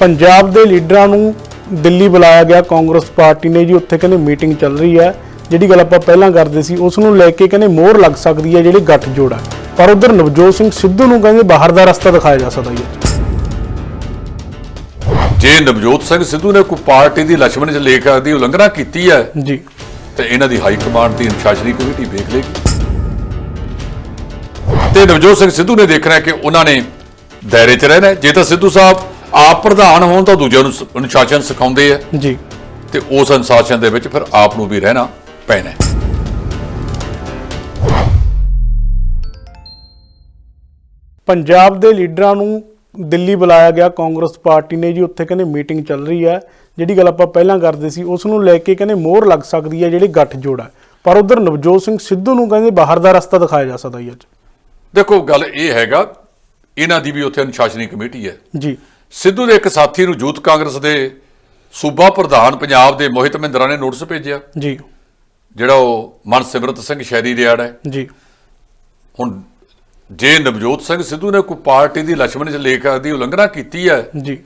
ਪੰਜਾਬ ਦੇ ਲੀਡਰਾਂ ਨੂੰ ਦਿੱਲੀ ਬੁਲਾਇਆ ਗਿਆ ਕਾਂਗਰਸ ਪਾਰਟੀ ਨੇ ਜੀ ਉੱਥੇ ਕਹਿੰਦੇ ਮੀਟਿੰਗ ਚੱਲ ਰਹੀ ਹੈ। ਜਿਹੜੀ ਗੱਲ ਆਪਾਂ ਪਹਿਲਾਂ ਕਰਦੇ ਸੀ ਉਸ ਨੂੰ ਲੈ ਕੇ ਕਹਿੰਦੇ ਮੋਹਰ ਲੱਗ ਸਕਦੀ ਹੈ ਜਿਹੜੀ ਗੱਠ ਜੋੜ ਹੈ। ਪਰ ਉਧਰ ਨਵਜੋਤ ਸਿੰਘ ਸਿੱਧੂ ਨੂੰ ਕਹਿੰਦੇ ਬਾਹਰ ਦਾ ਰਸਤਾ ਦਿਖਾਇਆ ਜਾ ਸਕਦਾ ਜੀ ਜੇ ਨਵਜੋਤ ਸਿੰਘ ਸਿੱਧੂ ਨੇ ਕੋਈ ਪਾਰਟੀ ਦੀ ਲక్ష్ਮਣ ਚ ਲੇਖ ਦੀ ਉਲੰਘਣਾ ਕੀਤੀ ਹੈ ਜੀ। ਤੇ ਇਹਨਾਂ ਦੀ ਹਾਈ ਕਮਾਂਡ ਦੀ ਅਨੁਸ਼ਾਸਨੀ ਕਮੇਟੀ ਵੇਖ ਲੇਗੀ। ਤੇ ਨਵਜੋਤ ਸਿੰਘ ਸਿੱਧੂ ਨੇ ਦੇਖਣਾ ਹੈ ਕਿ ਉਹਨਾਂ ਨੇ ਦਾਇਰੇ 'ਚ ਰਹਿਣਾ ਹੈ। ਜੇ ਤਾਂ ਸਿੱਧੂ ਸਾਹਿਬ ਆਪ ਪ੍ਰਧਾਨ ਹੋਣ ਤਾਂ ਦੂਜਿਆਂ ਨੂੰ ਸ- ਅਨੁਸ਼ਾਸਨ ਸਿਖਾਉਂਦੇ ਆ। ਜੀ। ਤੇ ਉਸ ਅਨੁਸ਼ਾਸਨ ਦੇ ਵਿੱਚ ਫਿਰ ਆਪ ਨੂੰ ਵੀ ਰਹਿਣਾ ਪੈਣਾ। ਹੈ। ਪੰਜਾਬ ਦੇ ਲੀਡਰਾਂ ਨੂੰ ਦਿੱਲੀ ਬੁਲਾਇਆ ਗਿਆ ਕਾਂਗਰਸ ਪਾਰਟੀ ਨੇ ਜੀ ਉੱਥੇ ਕਹਿੰਦੇ ਮੀਟਿੰਗ ਚੱਲ ਰਹੀ ਹੈ। ਜਿਹੜੀ ਗੱਲ ਆਪਾਂ ਪਹਿਲਾਂ ਕਰਦੇ ਸੀ ਉਸ ਨੂੰ ਲੈ ਕੇ ਕਹਿੰਦੇ ਮੋਹਰ ਲੱਗ ਸਕਦੀ ਹੈ ਜਿਹੜੀ ਗੱਠ ਜੋੜ ਹੈ। ਪਰ ਉਧਰ ਨਵਜੋਤ ਸਿੰਘ ਸਿੱਧੂ ਨੂੰ ਕਹਿੰਦੇ ਬਾਹਰ ਦਾ ਰਸਤਾ ਦਿਖਾਇਆ ਜਾ ਸਕਦਾ ਜੀ ਅੱਜ। ਦੇਖੋ ਗੱਲ ਇਹ ਹੈਗਾ ਇਹਨਾਂ ਦੀ ਵੀ ਉੱਥੇ ਅਨੁਸ਼ਾਸਨੀ ਕਮੇਟੀ ਹੈ। ਜੀ। ਸਿੱਧੂ ਦੇ ਇੱਕ ਸਾਥੀ ਨੂੰ ਯੂਥ ਕਾਂਗਰਸ ਦੇ ਸੂਬਾ ਪ੍ਰਧਾਨ ਪੰਜਾਬ ਦੇ ਮੋਹਿਤ ਮਹਿੰਦਰਾ ਨੇ ਨੋਟਿਸ ਭੇਜਿਆ। ਜੀ। ਜਿਹੜਾ ਉਹ ਮਨਸਿਮਰਤ ਸਿੰਘ ਸ਼ਹਿਰੀ ਰਿਆੜ ਹੈ। ਜੀ। ਹੁਣ ਜੇ ਨਵਜੋਤ ਸਿੰਘ ਸਿੱਧੂ ਨੇ ਕੋਈ ਪਾਰਟੀ ਦੀ ਲక్ష్ਮਣ ਚ ਲੇਖ ਦੀ ਉਲੰਘਣਾ ਕੀਤੀ ਹੈ ਜੀ।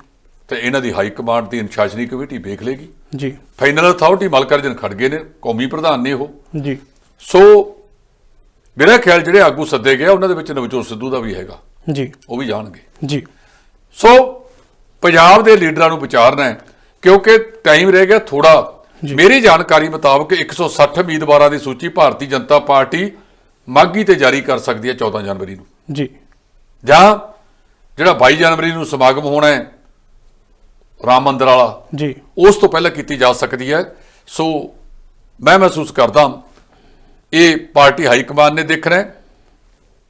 ਤੇ ਇਹਨਾਂ ਦੀ ਹਾਈ ਕਮਾਂਡ ਦੀ ਅਨੁਸ਼ਾਸਨੀ ਕਮੇਟੀ ਵੇਖ ਲੇਗੀ। ਜੀ। ਫਾਈਨਲ ਅਥਾਰਟੀ ਮਲਕਰਜਨ ਖੜਗੇ ਨੇ ਕੌਮੀ ਪ੍ਰਧਾਨ ਨੇ ਉਹ। ਜੀ। ਸੋ ਮੇਰਾ ਖਿਆਲ ਜਿਹੜੇ ਆਗੂ ਸੱਦੇ ਗਏ ਉਹਨਾਂ ਦੇ ਵਿੱਚ ਨਵਜੋਤ ਸਿੱਧੂ ਦਾ ਵੀ ਹੈਗਾ। ਜੀ। ਉਹ ਵੀ ਜਾਣਗੇ। ਜੀ। ਸੋ ਪੰਜਾਬ ਦੇ ਲੀਡਰਾਂ ਨੂੰ ਵਿਚਾਰਨਾ ਹੈ ਕਿਉਂਕਿ ਟਾਈਮ ਰਹਿ ਗਿਆ ਥੋੜਾ ਮੇਰੀ ਜਾਣਕਾਰੀ ਮੁਤਾਬਕ 160 ਉਮੀਦਵਾਰਾਂ ਦੀ ਸੂਚੀ ਭਾਰਤੀ ਜਨਤਾ ਪਾਰਟੀ ਮਾਗੀ ਤੇ ਜਾਰੀ ਕਰ ਸਕਦੀ ਹੈ 14 ਜਨਵਰੀ ਨੂੰ। ਜੀ। ਜਾਂ ਜਿਹੜਾ 22 ਜਨਵਰੀ ਨੂੰ ਸਮਾਗਮ ਹੋਣਾ ਹੈ ਰਾਮ ਮੰਦਿਰ ਵਾਲਾ ਜੀ। ਉਸ ਤੋਂ ਪਹਿਲਾਂ ਕੀਤੀ ਜਾ ਸਕਦੀ ਹੈ। ਸੋ ਮੈਂ ਮਹਿਸੂਸ ਕਰਦਾ ਇਹ ਪਾਰਟੀ ਹਾਈ ਕਮਾਨ ਨੇ ਦੇਖਣਾ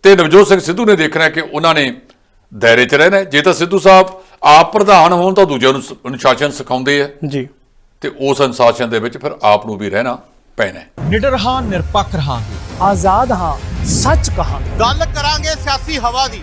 ਤੇ ਨਵਜੋਤ ਸਿੰਘ ਸਿੱਧੂ ਨੇ ਦੇਖਣਾ ਕਿ ਉਹਨਾਂ ਨੇ ਦਾਇਰੇ 'ਚ ਰਹਿਣਾ। ਜੇ ਤਾਂ ਸਿੱਧੂ ਸਾਹਿਬ ਆਪ ਪ੍ਰਧਾਨ ਹੋਣ ਤਾਂ ਦੂਜਿਆਂ ਨੂੰ ਅਨੁਸ਼ਾਸਨ ਸਿਖਾਉਂਦੇ ਆ। ਜੀ। ਤੇ ਉਸ ਅਨੁਸ਼ਾਸਨ ਦੇ ਵਿੱਚ ਫਿਰ ਆਪ ਨੂੰ ਵੀ ਰਹਿਣਾ ਪੈਣਾ ਹੈ। ਨਿਡਰ ਹਾਂ ਨਿਰਪੱਖ ਰਹਾਂਗੇ। ਆਜ਼ਾਦ ਹਾਂ ਸੱਚ ਕਹਾਂਗੇ। ਗੱਲ ਕਰਾਂਗੇ ਸਿਆਸੀ ਹਵਾ ਦੀ।